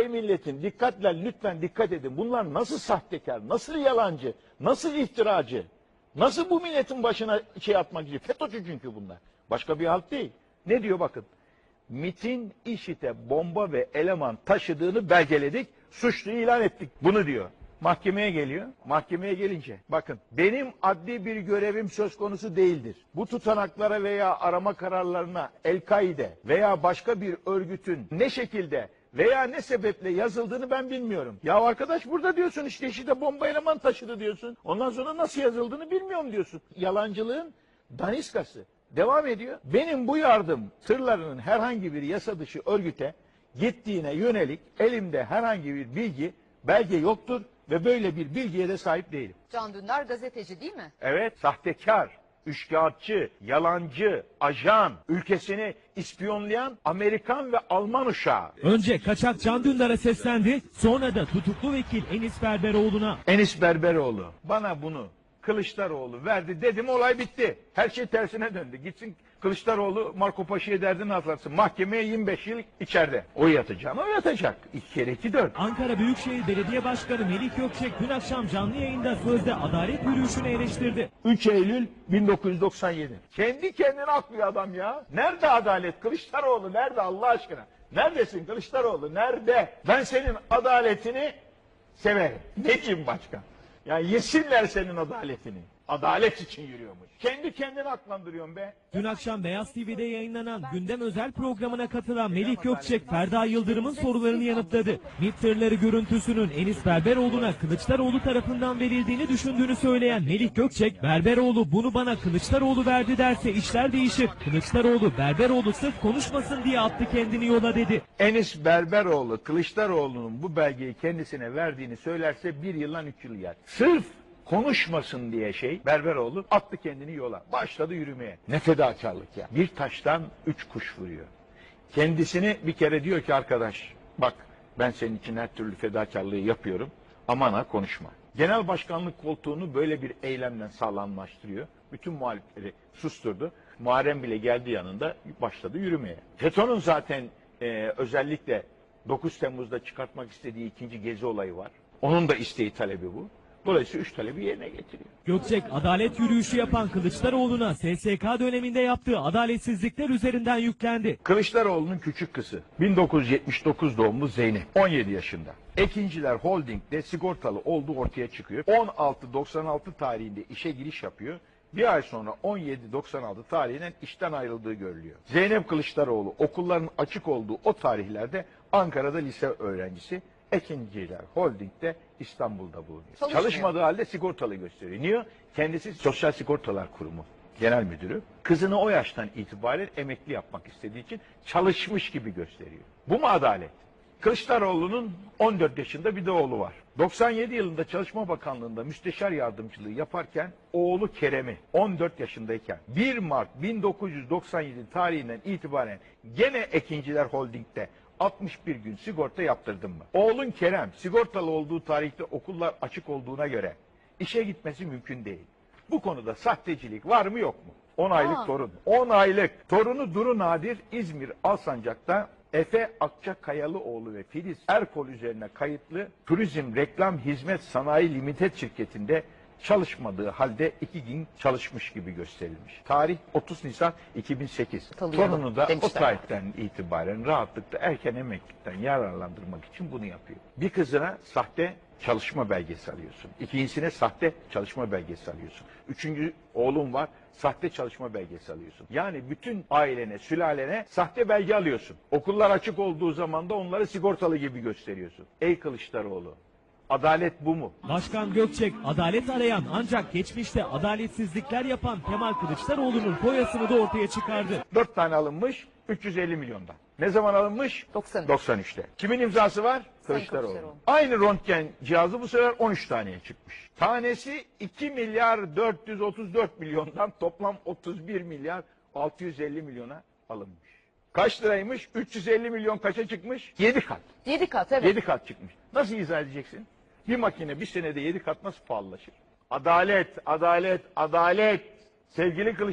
ey milletin dikkatle lütfen dikkat edin. Bunlar nasıl sahtekar, nasıl yalancı, nasıl iftiracı, nasıl bu milletin başına şey atmak için. FETÖ'cü çünkü bunlar. Başka bir halt değil. Ne diyor bakın. MIT'in IŞİD'e bomba ve eleman taşıdığını belgeledik, suçlu ilan ettik. Bunu diyor. Mahkemeye geliyor. Mahkemeye gelince bakın benim adli bir görevim söz konusu değildir. Bu tutanaklara veya arama kararlarına El-Kaide veya başka bir örgütün ne şekilde veya ne sebeple yazıldığını ben bilmiyorum. Ya arkadaş burada diyorsun işte IŞİD'e bomba eleman taşıdı diyorsun. Ondan sonra nasıl yazıldığını bilmiyorum diyorsun. Yalancılığın daniskası. Devam ediyor. Benim bu yardım tırlarının herhangi bir yasa dışı örgüte gittiğine yönelik elimde herhangi bir bilgi, belge yoktur ve böyle bir bilgiye de sahip değilim. Can Dündar gazeteci değil mi? Evet, sahtekar, üçkağıtçı, yalancı, ajan, ülkesini ispiyonlayan Amerikan ve Alman uşağı. Önce kaçak Can Dündar'a seslendi, sonra da tutuklu vekil Enis Berberoğlu'na. Enis Berberoğlu bana bunu Kılıçdaroğlu verdi dedim olay bitti. Her şey tersine döndü. Gitsin Kılıçdaroğlu Marco Paşa'ya derdini atlatsın. Mahkemeye 25 yıl içeride. O yatacak ama yatacak. İki kere iki dört. Ankara Büyükşehir Belediye Başkanı Melih Gökçek dün akşam canlı yayında sözde adalet yürüyüşünü eleştirdi. 3 Eylül 1997. Kendi kendine aklıyor adam ya. Nerede adalet? Kılıçdaroğlu nerede Allah aşkına? Neredesin Kılıçdaroğlu? Nerede? Ben senin adaletini severim. Ne diyeyim başka? Yani yesinler senin adaletini. Adalet için yürüyormuş. Kendi kendine aklandırıyorsun be. Dün akşam Beyaz TV'de yayınlanan gündem özel programına katılan Melih Gökçek, Ferda Yıldırım'ın sorularını yanıtladı. MİT tırları görüntüsünün Enis Berberoğlu'na Kılıçdaroğlu tarafından verildiğini düşündüğünü söyleyen Melih Gökçek, Berberoğlu bunu bana Kılıçdaroğlu verdi derse işler değişir. Kılıçdaroğlu, Berberoğlu sırf konuşmasın diye attı kendini yola dedi. Enis Berberoğlu Kılıçdaroğlu'nun bu belgeyi kendisine verdiğini söylerse bir yıldan üç yıl yer. Sırf konuşmasın diye şey Berberoğlu attı kendini yola. Başladı yürümeye. Ne fedakarlık ya. Bir taştan üç kuş vuruyor. Kendisini bir kere diyor ki arkadaş bak ben senin için her türlü fedakarlığı yapıyorum. Aman ha konuşma. Genel başkanlık koltuğunu böyle bir eylemden sağlamlaştırıyor. Bütün muhalifleri susturdu. Muharrem bile geldi yanında başladı yürümeye. FETÖ'nün zaten e, özellikle 9 Temmuz'da çıkartmak istediği ikinci gezi olayı var. Onun da isteği talebi bu. Dolayısıyla üç talebi yerine getiriyor. Gökçek adalet yürüyüşü yapan Kılıçdaroğlu'na SSK döneminde yaptığı adaletsizlikler üzerinden yüklendi. Kılıçdaroğlu'nun küçük kızı 1979 doğumlu Zeynep 17 yaşında. Ekinciler Holding'de sigortalı olduğu ortaya çıkıyor. 16.96 tarihinde işe giriş yapıyor. Bir ay sonra 17.96 tarihinden işten ayrıldığı görülüyor. Zeynep Kılıçdaroğlu okulların açık olduğu o tarihlerde Ankara'da lise öğrencisi. Ekinciler Holding'de İstanbul'da bulunuyor. Çalışmıyor. Çalışmadığı halde sigortalı gösteriyor. Niye? Kendisi Sosyal Sigortalar Kurumu genel müdürü. Kızını o yaştan itibaren emekli yapmak istediği için çalışmış gibi gösteriyor. Bu mu adalet? Kılıçdaroğlu'nun 14 yaşında bir de oğlu var. 97 yılında Çalışma Bakanlığı'nda müsteşar yardımcılığı yaparken oğlu Kerem'i 14 yaşındayken 1 Mart 1997 tarihinden itibaren gene Ekinciler Holding'de 61 gün sigorta yaptırdım mı? Oğlun Kerem sigortalı olduğu tarihte okullar açık olduğuna göre işe gitmesi mümkün değil. Bu konuda sahtecilik var mı yok mu? 10 aylık Aa. torun. 10 aylık. Torunu Duru Nadir İzmir Alsancak'ta Efe Akçakayalıoğlu ve Filiz Erkol üzerine kayıtlı Turizm Reklam Hizmet Sanayi Limited şirketinde çalışmadığı halde iki gün çalışmış gibi gösterilmiş. Tarih 30 Nisan 2008. Tanıyalım Torunu da o demişler. tarihten itibaren rahatlıkla erken emeklilikten yararlandırmak için bunu yapıyor. Bir kızına sahte çalışma belgesi alıyorsun. İkincisine sahte çalışma belgesi alıyorsun. Üçüncü oğlum var sahte çalışma belgesi alıyorsun. Yani bütün ailene, sülalene sahte belge alıyorsun. Okullar açık olduğu zaman da onları sigortalı gibi gösteriyorsun. Ey Kılıçdaroğlu, adalet bu mu? Başkan Gökçek, adalet arayan ancak geçmişte adaletsizlikler yapan Kemal Kılıçdaroğlu'nun foyasını da ortaya çıkardı. Dört tane alınmış 350 milyondan. Ne zaman alınmış? 93. 93'te. Kimin imzası var? Kılıçdaroğlu. Kılıçdaroğlu. Aynı röntgen cihazı bu sefer 13 taneye çıkmış. Tanesi 2 milyar 434 milyondan toplam 31 milyar 650 milyona alınmış. Kaç liraymış? 350 milyon kaça çıkmış? 7 kat. 7 kat evet. 7 kat çıkmış. Nasıl izah edeceksin? Bir makine bir senede 7 kat nasıl pahalılaşır? Adalet, adalet, adalet. Sevgili Kılıç